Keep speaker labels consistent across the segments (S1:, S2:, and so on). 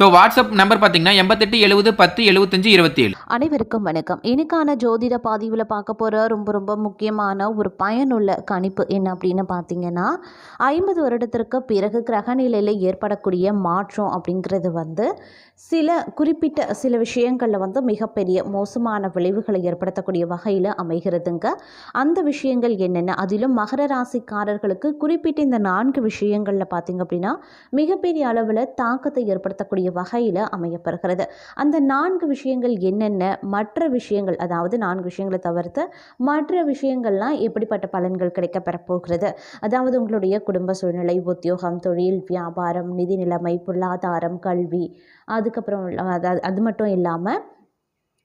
S1: So WhatsApp number பார்த்தீங்கன்னா எண்பத்தெட்டு எழுபது பத்து எழுபத்தஞ்சு இருபத்தி ஏழு
S2: அனைவருக்கும் வணக்கம். இன்னைக்கான ஜோதிட பாதிவில் பார்க்க போகிற ரொம்ப ரொம்ப முக்கியமான ஒரு பயனுள்ள கணிப்பு என்ன அப்படின்னு பார்த்தீங்கன்னா ஐம்பது வருடத்திற்கு பிறகு கிரக நிலையில் ஏற்படக்கூடிய மாற்றம் அப்படிங்கிறது வந்து சில குறிப்பிட்ட சில விஷயங்களில் வந்து மிகப்பெரிய மோசமான விளைவுகளை ஏற்படுத்தக்கூடிய வகையில் அமைகிறதுங்க. அந்த விஷயங்கள் என்னென்ன? அதிலும் மகர ராசிக்காரர்களுக்கு குறிப்பிட்ட இந்த நான்கு விஷயங்களில் பார்த்தீங்க அப்படின்னா மிகப்பெரிய அளவில் தாக்கத்தை ஏற்படுத்தக்கூடிய வகையில் அமையப்படுகிறது அந்த நான்கு விஷயங்கள் என்னென்ன? மற்ற விஷயங்கள் அதாவது நான்கு விஷயங்களை தவிர்த்து மற்ற விஷயங்கள்லாம் எப்படிப்பட்ட பலன்கள் கிடைக்க போகிறது? அதாவது உங்களுடைய குடும்ப சூழ்நிலை உத்தியோகம் தொழில் வியாபாரம் நிதி நிலைமை பொருளாதாரம் கல்வி அதுக்கப்புறம் அதாவது அது மட்டும் இல்லாமல்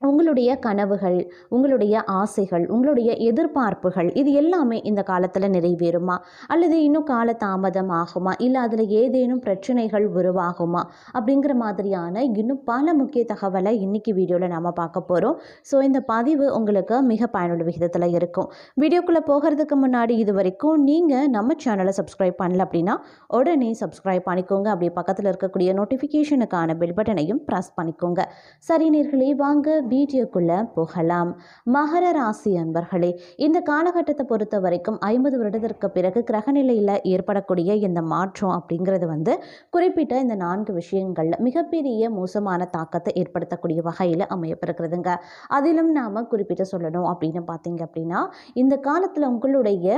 S2: உங்களுடைய கனவுகள் உங்களுடைய ஆசைகள் உங்களுடைய எதிர்பார்ப்புகள் இது எல்லாமே இந்த காலத்தில் நிறைவேறுமா? அல்லது இன்னும் கால தாமதம் ஆகுமா? இல்லை அதில் ஏதேனும் பிரச்சனைகள் உருவாகுமா? அப்படிங்கிற மாதிரியான இன்னும் பல முக்கிய தகவலை இன்னைக்கு வீடியோவில் நாம் பார்க்க போகிறோம் ஸோ இந்த பதிவு உங்களுக்கு மிக பயனுள்ள விகிதத்தில் இருக்கும். வீடியோக்குள்ளே போகிறதுக்கு முன்னாடி இது வரைக்கும் நீங்கள் நம்ம சேனலை சப்ஸ்கிரைப் பண்ணல அப்படின்னா உடனே சப்ஸ்கிரைப் பண்ணிக்கோங்க. அப்படியே பக்கத்தில் இருக்கக்கூடிய நோட்டிஃபிகேஷனுக்கான பெல் பட்டனையும் ப்ரெஸ் பண்ணிக்கோங்க. சரி நேர்களே வாங்க வீடியோக்குள்ளே போகலாம். மகர ராசி அன்பர்களே இந்த காலகட்டத்தை பொறுத்த வரைக்கும் ஐம்பது வருடத்திற்கு பிறகு கிரகநிலையில் ஏற்படக்கூடிய இந்த மாற்றம் அப்படிங்கிறது வந்து குறிப்பிட்ட இந்த நான்கு விஷயங்களில் மிகப்பெரிய மோசமான தாக்கத்தை ஏற்படுத்தக்கூடிய வகையில் அமையப்பிருக்கிறதுங்க அதிலும் நாம் குறிப்பிட்டு சொல்லணும் அப்படின்னு பார்த்தீங்க அப்படின்னா இந்த காலத்தில் உங்களுடைய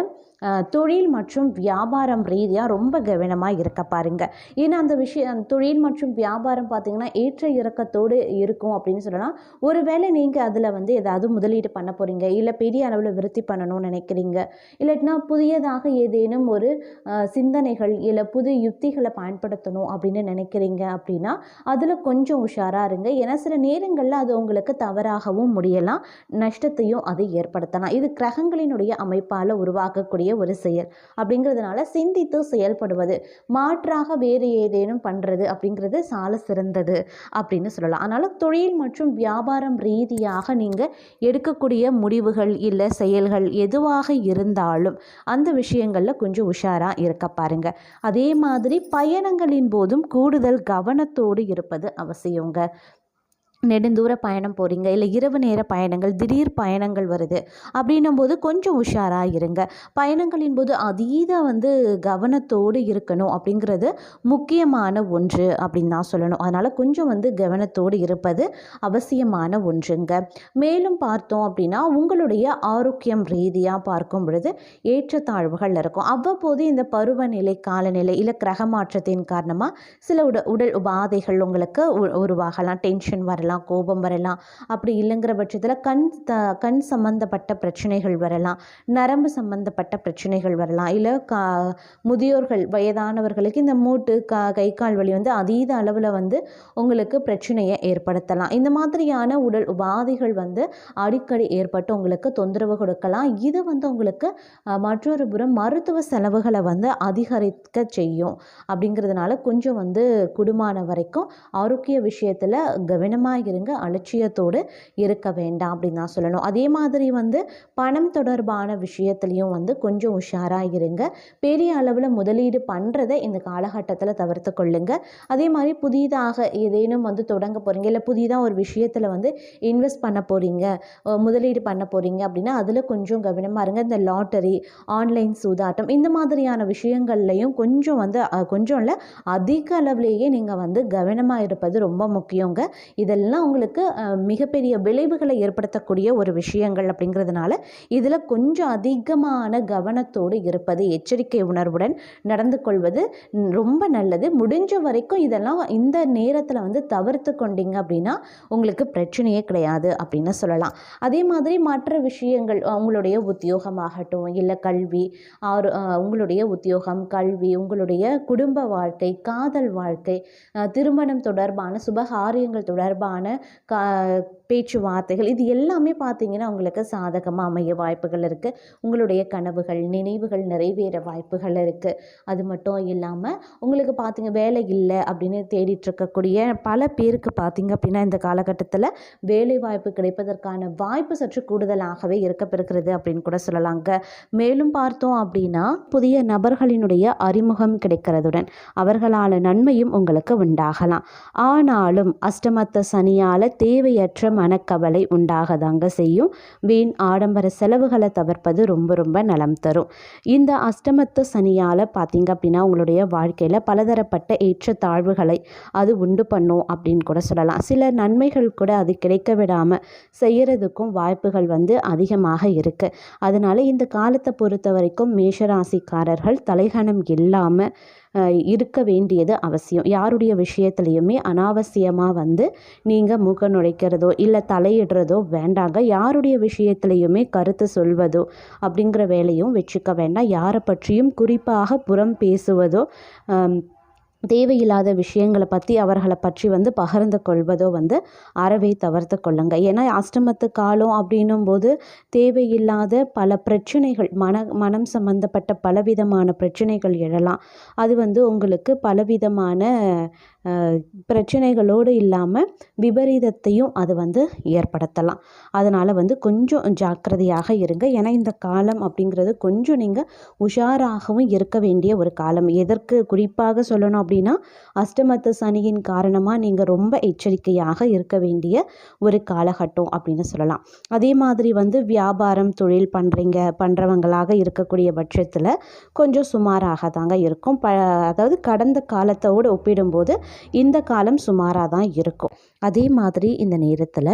S2: தொழில் மற்றும் வியாபாரம் ரீதியாக ரொம்ப கவனமாக இருக்க பாருங்க. ஏன்னா அந்த விஷயம் தொழில் மற்றும் வியாபாரம் பார்த்தீங்கன்னா ஏற்ற இறக்கத்தோடு இருக்கும் அப்படின்னு சொல்லலாம். ஒருவேளை நீங்கள் அதில் வந்து ஏதாவது முதலீடு பண்ண போகிறீங்க இல்லை பெரிய அளவில் விருத்தி பண்ணணும்னு நினைக்கிறீங்க இல்லாட்டினா புதியதாக ஏதேனும் ஒரு சிந்தனைகள் இல்லை புது யுக்திகளை பயன்படுத்தணும் அப்படின்னு நினைக்கிறீங்க அப்படின்னா அதில் கொஞ்சம் உஷாராக இருங்க. ஏன்னா சில நேரங்களில் அது உங்களுக்கு தவறாகவும் முடியலாம் நஷ்டத்தையும் அது ஏற்படுத்தலாம். இது கிரகங்களினுடைய அமைப்பால் உருவாக்கக்கூடிய ஒரு செயல் அப்படிங்கிறதுனால சிந்தித்து செயல்படுவது மாற்றாக வேறு ஏதேனும் பண்ணுறது அப்படிங்கிறது சால சிறந்தது அப்படின்னு சொல்லலாம். அதனால் தொழில் மற்றும் வியாபாரம் ரீதியாக நீங்கள் எடுக்கக்கூடிய முடிவுகள் இல்லை செயல்கள் எதுவாக இருந்தாலும் அந்த விஷயங்களில் கொஞ்சம் உஷாராக இருக்க பாருங்க. அதே மாதிரி பயணங்களின் போதும் கூடுதல் கவனத்தோடு இருப்பது அவசியங்க. நெடுந்தூர பயணம் போகிறீங்க இல்லை இரவு நேர பயணங்கள் திடீர் பயணங்கள் வருது அப்படின்னும் போது கொஞ்சம் உஷாராக இருங்க. பயணங்களின் போது அதீத வந்து கவனத்தோடு இருக்கணும் அப்படிங்கிறது முக்கியமான ஒன்று அப்படின்னு தான் சொல்லணும். அதனால் கொஞ்சம் வந்து கவனத்தோடு இருப்பது அவசியமான ஒன்றுங்க. மேலும் பார்த்தோம் அப்படின்னா உங்களுடைய ஆரோக்கியம் ரீதியாக பார்க்கும் பொழுது ஏற்றத்தாழ்வுகள் இருக்கும் அவ்வப்போது இந்த பருவநிலை காலநிலை இல்லை கிரக மாற்றத்தின் காரணமாக சில உட உடல் உபாதைகள் உங்களுக்கு உ- உருவாகலாம். டென்ஷன் வரலாம். கோபம் வரலாம். அப்படி இல்லைங்கிற பட்சத்தில் கண் த கண் சம்பந்தப்பட்ட பிரச்சனைகள் வரலாம். நரம்பு சம்பந்தப்பட்ட பிரச்சனைகள் வரலாம். இல்லை கா முதியோர்கள் வயதானவர்களுக்கு இந்த மூட்டு கா கை கால் வலி வந்து அதீத அளவில் வந்து உங்களுக்கு பிரச்சனையை ஏற்படுத்தலாம். இந்த மாதிரியான உடல் உபாதைகள் வந்து அடிக்கடி ஏற்பட்டு உங்களுக்கு தொந்தரவு கொடுக்கலாம். இது வந்து உங்களுக்கு மற்றொரு புறம் மருத்துவ செலவுகளை வந்து அதிகரிக்க செய்யும். அப்படிங்கிறதுனால கொஞ்சம் வந்து குடுமான வரைக்கும் ஆரோக்கிய விஷயத்தில் கவனமாக இருங்க அலட்சியத்தோடு இருக்க வேண்டாம் அப்படின்னு தான் சொல்லணும். அதே மாதிரி வந்து பணம் தொடர்பான விஷயத்துலையும் வந்து கொஞ்சம் உஷாராக இருங்க. பெரிய அளவில் முதலீடு பண்ணுறதை இந்த காலகட்டத்தில் தவிர்த்து கொள்ளுங்க. அதே மாதிரி புதிதாக ஏதேனும் வந்து தொடங்க போகிறீங்க இல்லை புதிதாக ஒரு விஷயத்தில் வந்து இன்வெஸ்ட் பண்ண போகிறீங்க முதலீடு பண்ண போகிறீங்க அப்படின்னா அதில் கொஞ்சம் கவனமாக இருங்க. இந்த லாட்டரி ஆன்லைன் சூதாட்டம் இந்த மாதிரியான விஷயங்கள்லையும் கொஞ்சம் வந்து கொஞ்சம் இல்லை அதிக அளவுலேயே நீங்கள் வந்து கவனமாக இருப்பது ரொம்ப முக்கியங்க. இதெல்லாம் உங்களுக்கு மிகப்பெரிய விளைவுகளை ஏற்படுத்தக்கூடிய ஒரு விஷயங்கள் அப்படிங்கிறதுனால இதில் கொஞ்சம் அதிகமான கவனத்தோடு இருப்பது எச்சரிக்கை உணர்வுடன் நடந்து கொள்வது ரொம்ப நல்லது. முடிஞ்ச வரைக்கும் இதெல்லாம் இந்த நேரத்தில் வந்து தவிர்த்து கொண்டீங்க அப்படின்னா உங்களுக்கு பிரச்சனையே கிடையாது அப்படின்னு சொல்லலாம். அதே மாதிரி மற்ற விஷயங்கள் உங்களுடைய உத்தியோகமாகட்டும் இல்லை கல்வி ஆறு உங்களுடைய உத்தியோகம் கல்வி உங்களுடைய குடும்ப வாழ்க்கை காதல் வாழ்க்கை திருமணம் தொடர்பான சுபகாரியங்கள் தொடர்பான தொடர்பான கா பேச்சுவார்த்தைகள் இது எல்லாமே பார்த்தீங்கன்னா உங்களுக்கு சாதகமாக அமைய வாய்ப்புகள் இருக்குது உங்களுடைய கனவுகள் நினைவுகள் நிறைவேற வாய்ப்புகள் இருக்குது அது மட்டும் இல்லாமல் உங்களுக்கு பார்த்திங்க வேலை இல்லை அப்படின்னு தேடிட்டுருக்கக்கூடிய பல பேருக்கு பார்த்திங்க அப்படின்னா இந்த காலகட்டத்தில் வேலை வாய்ப்பு கிடைப்பதற்கான வாய்ப்பு சற்று கூடுதலாகவே இருக்கப்பெறுகிறது அப்படின்னு கூட சொல்லலாங்க. மேலும் பார்த்தோம் அப்படின்னா புதிய நபர்களினுடைய அறிமுகம் கிடைக்கிறதுடன் அவர்களால் நன்மையும் உங்களுக்கு உண்டாகலாம். ஆனாலும் அஷ்டமத்த சனியால் தேவையற்ற மனக்கவலை உண்டாகதாங்க செய்யும். வீண் ஆடம்பர செலவுகளை தவிர்ப்பது ரொம்ப ரொம்ப நலம் தரும். இந்த அஷ்டமத்து சனியால் பார்த்தீங்க அப்படின்னா உங்களுடைய வாழ்க்கையில் பலதரப்பட்ட ஏற்றத்தாழ்வுகளை அது உண்டு பண்ணும் அப்படின்னு கூட சொல்லலாம். சில நன்மைகள் கூட அது கிடைக்க விடாமல் செய்கிறதுக்கும் வாய்ப்புகள் வந்து அதிகமாக இருக்குது அதனால் இந்த காலத்தை பொறுத்த வரைக்கும் மேஷராசிக்காரர்கள் தலைகணம் இல்லாமல் இருக்க வேண்டியது அவசியம். யாருடைய விஷயத்துலையுமே அனாவசியமாக வந்து நீங்கள் மூக்க நுழைக்கிறதோ இல்லை தலையிடுறதோ வேண்டாங்க. யாருடைய விஷயத்துலையுமே கருத்து சொல்வதோ அப்படிங்கிற வேலையும் வச்சுக்க வேண்டாம். யாரை பற்றியும் குறிப்பாக புறம் பேசுவதோ தேவையில்லாத விஷயங்களை பற்றி அவர்களை பற்றி வந்து பகிர்ந்து கொள்வதோ வந்து அறவே தவிர்த்து கொள்ளுங்க. ஏன்னா அஷ்டமத்து காலம் அப்படின்னும் போது தேவையில்லாத பல பிரச்சனைகள் மன மனம் சம்பந்தப்பட்ட பலவிதமான பிரச்சனைகள் எழலாம். அது வந்து உங்களுக்கு பலவிதமான பிரச்சனைகளோடு இல்லாமல் விபரீதத்தையும் அது வந்து ஏற்படுத்தலாம். அதனால் வந்து கொஞ்சம் ஜாக்கிரதையாக இருங்க. ஏன்னா இந்த காலம் அப்படிங்கிறது கொஞ்சம் நீங்கள் உஷாராகவும் இருக்க வேண்டிய ஒரு காலம். எதற்கு குறிப்பாக சொல்லணும் அப்படின்னா அஷ்டமத்து சனியின் காரணமாக நீங்கள் ரொம்ப எச்சரிக்கையாக இருக்க வேண்டிய ஒரு காலகட்டம் அப்படின்னு சொல்லலாம். அதே மாதிரி வந்து வியாபாரம் தொழில் பண்ணுறீங்க பண்ணுறவங்களாக இருக்கக்கூடிய பட்சத்தில் கொஞ்சம் சுமாராக தாங்க இருக்கும். ப அதாவது கடந்த காலத்தோடு ஒப்பிடும்போது இந்த காலம் சுமாராக தான் இருக்கும். அதே மாதிரி இந்த நேரத்தில்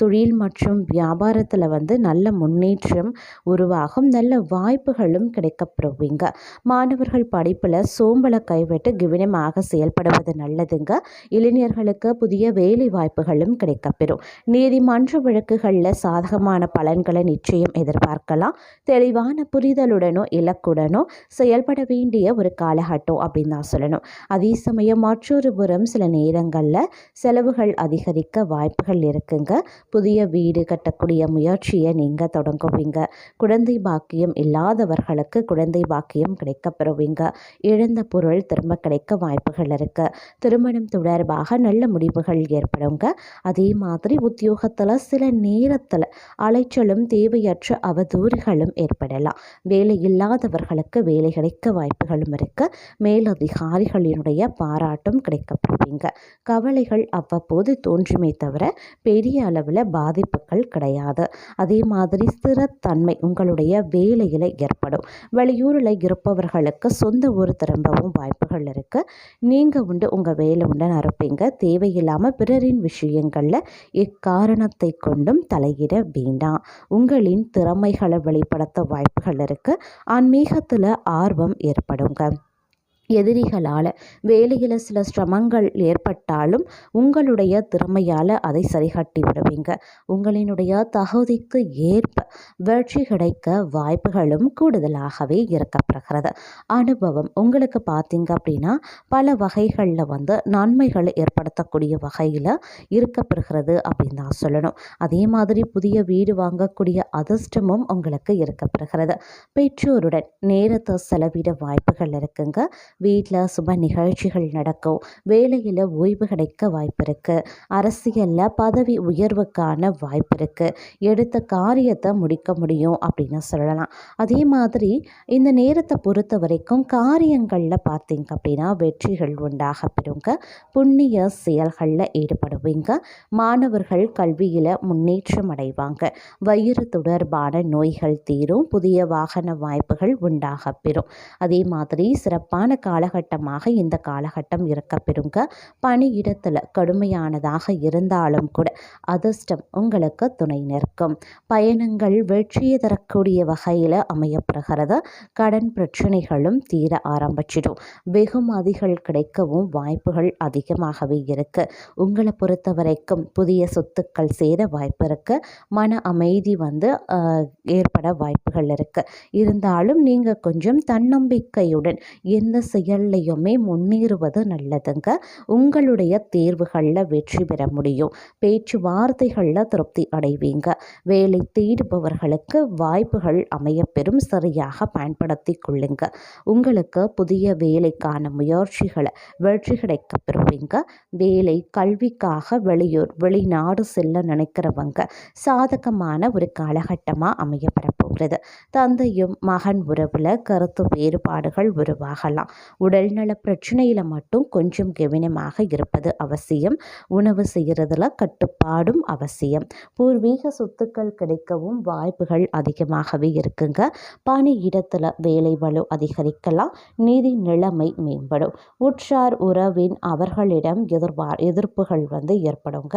S2: தொழில் மற்றும் வியாபாரத்தில் வந்து நல்ல முன்னேற்றம் உருவாகும் நல்ல வாய்ப்புகளும் கிடைக்கப்பெறுவீங்க. மாணவர்கள் படிப்பில் சோம்பலை கைவிட்டு கவனமாக செயல்படுவது நல்லதுங்க. இளைஞர்களுக்கு புதிய வேலை வாய்ப்புகளும் கிடைக்கப்பெறும். நீதிமன்ற வழக்குகளில் சாதகமான பலன்களை நிச்சயம் எதிர்பார்க்கலாம். தெளிவான புரிதலுடனோ இலக்குடனோ செயல்பட வேண்டிய ஒரு காலகட்டம் அப்படின்னு தான் சொல்லணும். அதே சமயம் மற்றொரு புறம் சில நேரங்களில் செலவுகள் அதிகரிக்க வாய்ப்புகள் இருக்குங்க. புதிய வீடு கட்டக்கூடிய முயற்சியை நீங்கள் தொடங்குவீங்க. குழந்தை பாக்கியம் இல்லாதவர்களுக்கு குழந்தை பாக்கியம் கிடைக்கப்பெறுவீங்க. இழந்த பொருள் திரும்ப கிடைக்க வாய்ப்புகள் இருக்கு. திருமணம் தொடர்பாக நல்ல முடிவுகள் ஏற்படுங்க. அதே மாதிரி உத்தியோகத்தில் சில நேரத்தில் அலைச்சலும் தேவையற்ற அவதூறுகளும் ஏற்படலாம். வேலை இல்லாதவர்களுக்கு வேலை கிடைக்க வாய்ப்புகளும் இருக்கு. மேலதிகாரிகளினுடைய பாராட்டும் கிடைக்கப்பெறுவீங்க கவலைகள் அவ்வப்போது தோன்றுமே தவிர பெரிய அளவில் பாதிப்புகள் கிடையாது. அதே மாதிரி ஸ்திரத்தன்மை உங்களுடைய வேலையில் ஏற்படும். வெளியூரில் இருப்பவர்களுக்கு சொந்த ஊர் திரும்பவும் வாய்ப்புகள் இருக்குது நீங்கள் உண்டு உங்கள் வேலை உண்டு நிரப்பீங்க. தேவையில்லாமல் பிறரின் விஷயங்களில் எக்காரணத்தை கொண்டும் தலையிட வேண்டாம். உங்களின் திறமைகளை வெளிப்படுத்த வாய்ப்புகள் இருக்குது ஆன்மீகத்தில் ஆர்வம் ஏற்படுங்க. எதிரிகளால் வேலையில் சில சிரமங்கள் ஏற்பட்டாலும் உங்களுடைய திறமையால் அதை சரிகட்டி விடுவீங்க. உங்களினுடைய தகுதிக்கு ஏற்ப வெற்றி கிடைக்க வாய்ப்புகளும் கூடுதலாகவே இருக்கப்படுகிறது அனுபவம். உங்களுக்கு பார்த்தீங்க அப்படின்னா பல வகைகளில் வந்து நன்மைகள் ஏற்படுத்தக்கூடிய வகையில் இருக்கப்படுகிறது அப்படின்னு தான் சொல்லணும். அதே மாதிரி புதிய வீடு வாங்கக்கூடிய அதிர்ஷ்டமும் உங்களுக்கு இருக்கப்படுகிறது பெற்றோருடன் நேரத்தை செலவிட வாய்ப்புகள் இருக்குங்க. வீட்டில் சுப நிகழ்ச்சிகள் நடக்கும். வேலையில் ஓய்வு கிடைக்க வாய்ப்பு இருக்குது அரசியலில் பதவி உயர்வுக்கான வாய்ப்பு இருக்குது எடுத்த காரியத்தை முடிக்க முடியும் அப்படின்னு சொல்லலாம். அதே மாதிரி இந்த நேரத்தை பொறுத்த வரைக்கும் காரியங்களில் பார்த்தீங்க அப்படின்னா வெற்றிகள் உண்டாக பெறுங்க. புண்ணிய செயல்களில் ஈடுபடுவீங்க. மாணவர்கள் கல்வியில் முன்னேற்றம் அடைவாங்க. வயிறு தொடர்பான நோய்கள் தீரும். புதிய வாகன வாய்ப்புகள் உண்டாக பெறும். அதே மாதிரி சிறப்பான காலகட்டமாக இந்த காலகட்டம் இருக்கப்பெறுங்க. பணியிடத்தில் கடுமையானதாக இருந்தாலும் கூட அதிர்ஷ்டம் உங்களுக்கு துணை நிற்கும். பயணங்கள் வெற்றியை தரக்கூடிய வகையில் அமையப்படுகிறது கடன் பிரச்சனைகளும் தீர ஆரம்பிச்சிடும். வெகுமதிகள் கிடைக்கவும் வாய்ப்புகள் அதிகமாகவே இருக்கு. உங்களை பொறுத்த வரைக்கும் புதிய சொத்துக்கள் சேர வாய்ப்பு இருக்கு. மன அமைதி வந்து ஏற்பட வாய்ப்புகள் இருக்கு. இருந்தாலும் நீங்கள் கொஞ்சம் தன்னம்பிக்கையுடன் எந்த செயல்லையுமே முன்னேறுவது நல்லதுங்க. உங்களுடைய தேர்வுகளில் வெற்றி பெற முடியும். பேச்சுவார்த்தைகளில் திருப்தி அடைவீங்க. வேலை தேடுபவர்களுக்கு வாய்ப்புகள் அமையப்பெறும். சரியாக பயன்படுத்தி கொள்ளுங்க. உங்களுக்கு புதிய வேலைக்கான முயற்சிகளை வெற்றி கிடைக்க பெறுவீங்க. வேலை கல்விக்காக வெளியூர் வெளிநாடு செல்ல நினைக்கிறவங்க சாதகமான ஒரு காலகட்டமாக அமையப்பெற போகிறது. தந்தையும் மகன் உறவில் கருத்து வேறுபாடுகள் உருவாகலாம். உடல்நல பிரச்சனையில் மட்டும் கொஞ்சம் கவனமாக இருப்பது அவசியம். உணவு செய்கிறதுல கட்டுப்பாடும் அவசியம். பூர்வீக சொத்துக்கள் கிடைக்கவும் வாய்ப்புகள் அதிகமாகவே இருக்குங்க. பணி இடத்துல வேலை வலு அதிகரிக்கலாம். நிதி நிலைமை மேம்படும். உற்றார் உறவின் அவர்களிடம் எதிர்பார் எதிர்ப்புகள் வந்து ஏற்படுங்க.